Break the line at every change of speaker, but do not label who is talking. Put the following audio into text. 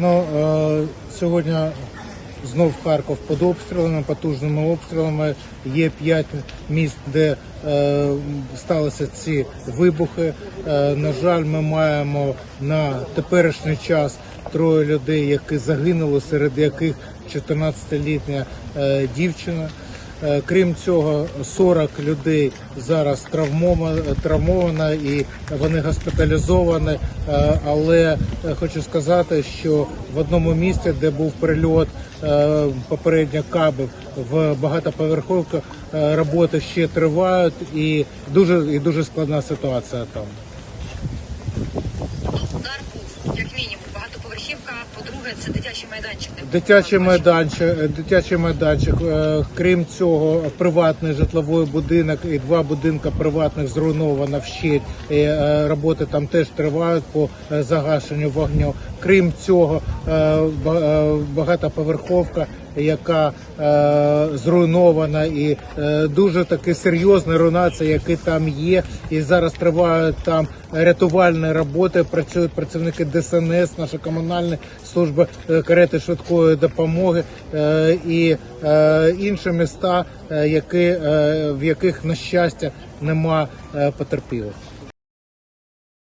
Ну, е, сьогодні знов Харків під обстрілами, потужними обстрілами. Є п'ять міст, де е, сталися ці вибухи. Е, на жаль, ми маємо на теперішній час троє людей, які загинули, серед яких 14-літня е, дівчина. Е, Крім цього, 40 людей зараз травмовано, і вони госпіталізовані. Е, Але е, хочу сказати, що в одному місці, де був прильот попередньо кабів в багатоповерховку, е, роботи ще тривають, і дуже і дуже складна ситуація там.
По-друге, це дитячий майданчик.
Дитячий майданчик, е, дитячий майданчик. Е, Крім цього, приватний житловий будинок і два будинки приватних зруйновано вщить. І, е, Роботи там теж тривають по загашенню вогню. Крім цього, ба- багатоповерховка, яка е, зруйнована, і е, дуже такі серйозні руйнації, які там є. І зараз тривають там рятувальні роботи. Працюють працівники ДСНС, наша комунальна служба е, карети швидкої допомоги е, і е, інші міста, е, які, е, в яких на щастя нема е, потерпілих.